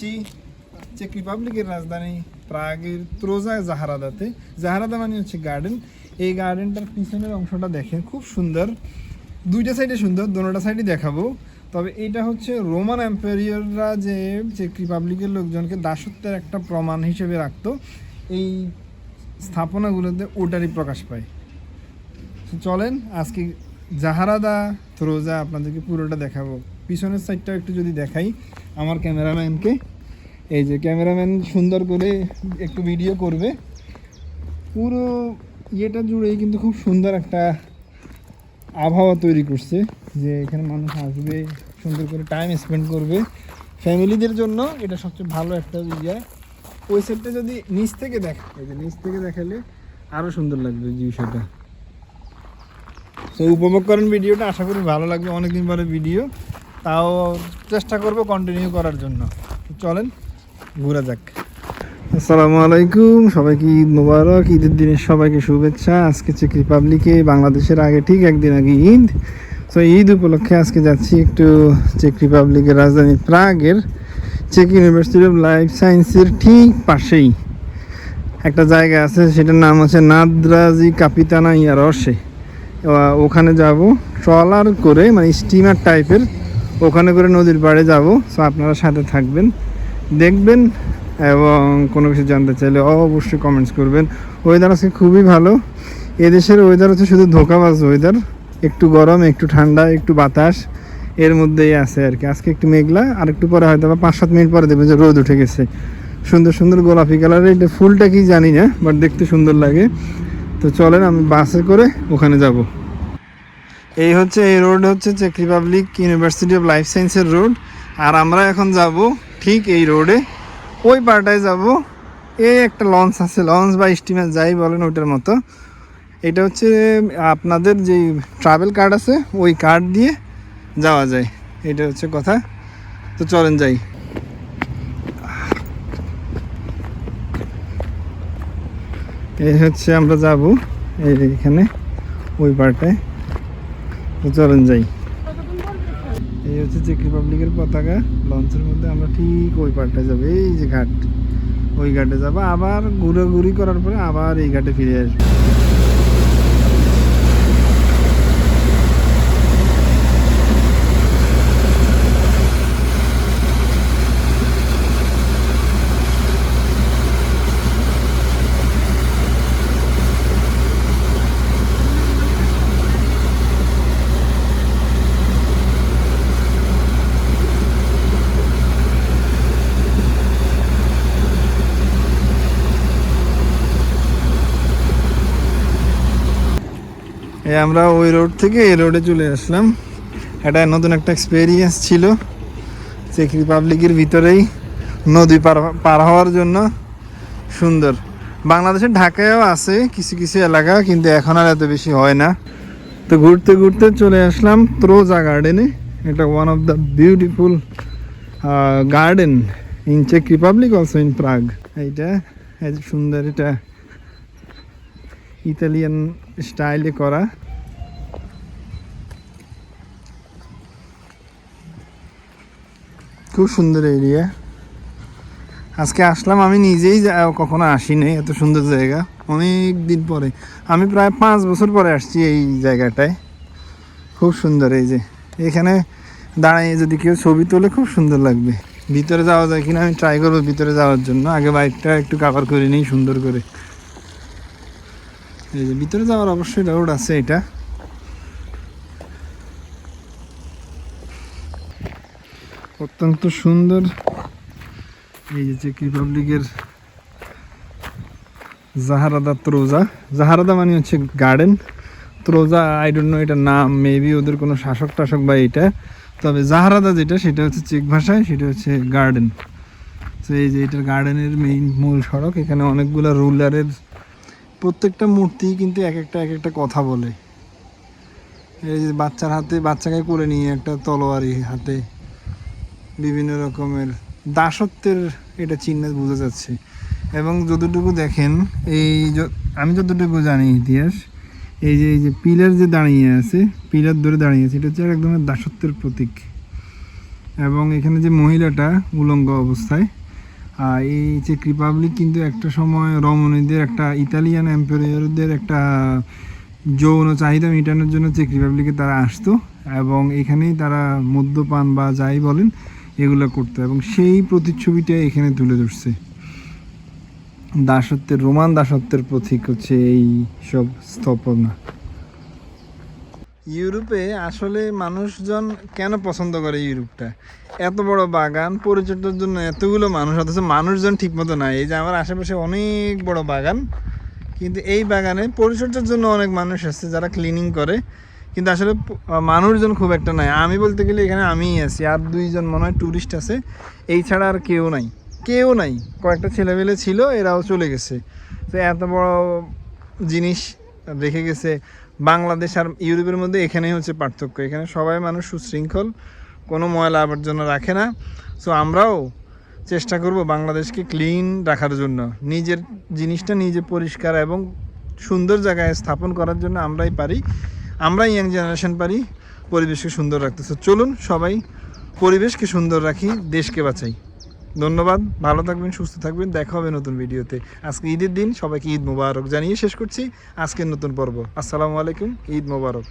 আছি চেক রিপাবলিকের রাজধানী প্রাগের ত্রোজা জাহারাদাতে। জাহারাদা মানে হচ্ছে গার্ডেন এই গার্ডেনটার পিছনের অংশটা দেখেন, খুব সুন্দর। দুইটা সাইডে সুন্দর, দোনোটা সাইডই দেখাবো। তবে এটা হচ্ছে রোমান এম্পায়াররা যে চেক রিপাবলিকের লোকজনকে দাসত্বের একটা প্রমাণ হিসেবে রাখতো, এই স্থাপনাগুলোতে ওটারই প্রকাশ পায়। চলেন, আজকে জাহারাদা থ্রোজা আপনাদেরকে পুরোটা দেখাবো। পিছনের সাইডটাও একটু যদি দেখাই আমার ক্যামেরাম্যানকে। এই যে ক্যামেরাম্যান সুন্দর করে একটু ভিডিও করবে। পুরো ইয়েটা জুড়েই কিন্তু খুব সুন্দর একটা আবহাওয়া তৈরি করছে, যে এখানে মানুষ আসবে, সুন্দর করে টাইম স্পেন্ড করবে। ফ্যামিলিদের জন্য এটা সবচেয়ে ভালো একটা ইয়ে। ওই সাইডটা যদি নিচ থেকে দেখা, এই যে নিচ থেকে দেখালে আরও সুন্দর লাগবে যে বিষয়টা তো উপভোগ করেন ভিডিওটা আশা করি ভালো লাগবে অনেকদিন পরে ভিডিও তাও চেষ্টা করব কন্টিনিউ করার জন্য। চলেন। ঘুরা যাক। আসসালামু আলাইকুম সবাইকে ঈদ মোবারক? ঈদের দিনের সবাইকে শুভেচ্ছা। আজকে চেক রিপাবলিকে, বাংলাদেশের আগে ঠিক একদিন আগে ঈদ। তো ঈদ উপলক্ষে আজকে যাচ্ছি একটু চেক রিপাবলিকের রাজধানী প্রাগের। চেক ইউনিভার্সিটি অফ লাইফ সায়েন্সের ঠিক পাশেই। একটা জায়গা আছে, সেটার নাম হচ্ছে নাদ্রাজি কাপিতানা ইয়ারসে। ওখানে যাব, ট্রলার করে মানে স্টিমার টাইপের, ওখানে করে নদীর পাড়ে যাব। সো আপনারা সাথে থাকবেন। দেখবেন এবং কোনো কিছু জানতে চাইলে অবশ্যই কমেন্টস করবেন। ওয়েদার আজকে খুবই ভালো। এদেশের ওয়েদার হচ্ছে শুধু ধোকাবাজ ওয়েদার একটু গরম, একটু ঠান্ডা, একটু বাতাস এর মধ্যেই আছে আর কি আজকে একটু মেঘলা আর একটু পরে হয়তো বা পাঁচ সাত মিনিট পরে দেখবেন যে রোদ উঠে গেছে। সুন্দর সুন্দর গোলাপি কালারের এটা ফুলটা কি জানি না বাট দেখতে সুন্দর লাগে। তো চলেন, আমি বাসে করে ওখানে যাব। এই হচ্ছে, এই রোড হচ্ছে চেক রিপাবলিক ইউনিভার্সিটি অফ লাইফ সায়েন্সের রোড আর আমরা এখন যাব ঠিক এই রোডে। ওই পাড়টায় যাব। এই একটা লঞ্চ আছে, লঞ্চ বা স্টিমার যাই বলেন ওইটার মতো। এটা হচ্ছে, আপনাদের যে ট্রাভেল কার্ড আছে, ওই কার্ড দিয়ে যাওয়া যায়। এটা হচ্ছে কথা। তো চলেন যাই। এই হচ্ছে আমরা যাব, এই এখানে, ওই পাড়টায়। তো চলেন যাই। হচ্ছে চেক রিপাবলিকের পতাকা লঞ্চের মধ্যে আমরা ঠিক ওই পাড়টা যাব। এই যে ঘাট, ওই ঘাটে যাব। আবার ঘুরে ঘুরি করার পরে আবার এই ঘাটে ফিরে আসব। আমরা ওই রোড থেকে এই রোডে চলে আসলাম। এটা নতুন একটা এক্সপেরিয়েন্স ছিল। চেক রিপাবলিকের ভিতরেই নদী পার পার হওয়ার জন্য। সুন্দর। বাংলাদেশের ঢাকায়ও আছে কিছু কিছু এলাকা, কিন্তু এখন আর এত বেশি হয় না। তো ঘুরতে ঘুরতে চলে আসলাম ত্রোজা গার্ডেনে এটা one of the beautiful garden in check Republic also in Prague এইটা, এই সুন্দর এটা। ইতালিয়ান স্টাইলে করা। খুব সুন্দর এরিয়া। আজকে আসলাম, আমি নিজেই কখনো আসিনি, এত সুন্দর জায়গা। অনেক দিন পরে। আমি প্রায় পাঁচ বছর পরে আসছি এই জায়গাটায়। খুব সুন্দর এই যে। এখানে দাঁড়িয়ে যদি কেউ ছবি তোলে, খুব সুন্দর লাগবে। ভিতরে যাওয়া যায় কিনা, আমি ট্রাই করব ভিতরে যাওয়ার জন্য। আগে বাইকটা একটু কাভার করে নিই, সুন্দর করে। এই যে ভিতরে যাওয়ার অবশ্যই রোড আছে এটা। অত্যন্ত সুন্দর। এই যে চেক রিপাবলিকের জাহারাদা ত্রোজা জাহারাদা মানে হচ্ছে গার্ডেন ত্রোজা আই ডোন্ট নো এটার নাম মেবি ওদের কোনো শাসক টাসক বা এটা তবে জাহারাদা যেটা, সেটা হচ্ছে চেক ভাষায়, সেটা হচ্ছে গার্ডেন তো এই যে এটার গার্ডেনের মেইন মূল সড়ক, এখানে অনেকগুলো রুলারের প্রত্যেকটা মূর্তি কিন্তু এক একটা এক একটা কথা বলে। এই যে বাচ্চার হাতে, বাচ্চাকে করে নিয়ে একটা তলোয়ারি হাতে বিভিন্ন রকমের দাসত্বের এটা চিহ্ন বোঝা যাচ্ছে। এবং যতটুকু দেখেন, এই আমি যতটুকু জানি ইতিহাস, এই যে এই যে পিলার যে দাঁড়িয়ে আছে, পিলার ধরে দাঁড়িয়ে আছে, এটা হচ্ছে এক ধরনের দাসত্বের প্রতীক। এবং এখানে যে মহিলাটা উলঙ্গ অবস্থায় এই চেক রিপাবলিক কিন্তু একটা সময় রমণীদের একটা ইতালিয়ান এম্পায়ারদের একটা যৌন চাহিদা মেটানোর জন্য চেক রিপাবলিকে তারা আসতো এবং এখানেই তারা মদ্যপান বা যাই বলেন এগুলো করতো এবং সেই প্রতিচ্ছবিটা এখানে তুলে ধরছে। দাসত্বের, রোমান দাসত্বের প্রতীক হচ্ছে এই সব স্থাপনা। ইউরোপে আসলে মানুষজন কেন পছন্দ করে ইউরোপটা? এত বড় বাগান, পরিচর্যার জন্য এতগুলো মানুষ, অথচ মানুষজন ঠিকমতো নাই। এই যে আমার আশেপাশে অনেক বড় বাগান, কিন্তু এই বাগানে পরিচর্যার জন্য অনেক মানুষ আসছে যারা ক্লিনিং করে। কিন্তু আসলে মানুষজন খুব একটা নাই। আমি বলতে গেলে এখানে আমিই আছি, আর দুইজন মনে হয় ট্যুরিস্ট আছে। এই ছাড়া আর কেউ নাই। কেউ নাই। কয়েকটা ছেলেমেলে ছিল, এরাও চলে গেছে। তো এত বড় জিনিস রেখে গেছে। বাংলাদেশ আর ইউরোপের মধ্যে এখানেই হচ্ছে পার্থক্য। এখানে সবাই মানুষ সুশৃঙ্খল, কোনো ময়লা আবর্জনা রাখে না। সো আমরাও চেষ্টা করব বাংলাদেশকে ক্লিন রাখার জন্য। নিজের জিনিসটা নিজে পরিষ্কার এবং সুন্দর জায়গায় স্থাপন করার জন্য আমরাই পারি। আমরাই ইয়াং জেনারেশন পারি, পরিবেশকে সুন্দর রাখতে। চলুন সবাই পরিবেশকে সুন্দর রাখি, দেশকে বাঁচাই। ধন্যবাদ, ভালো থাকবেন, সুস্থ থাকবেন, দেখা হবে নতুন ভিডিওতে। আজকে ঈদের দিন, সবাইকে ঈদ মোবারক জানিয়ে শেষ করছি। আজকের নতুন পর্ব। আসসালামু আলাইকুম, ঈদ মোবারক।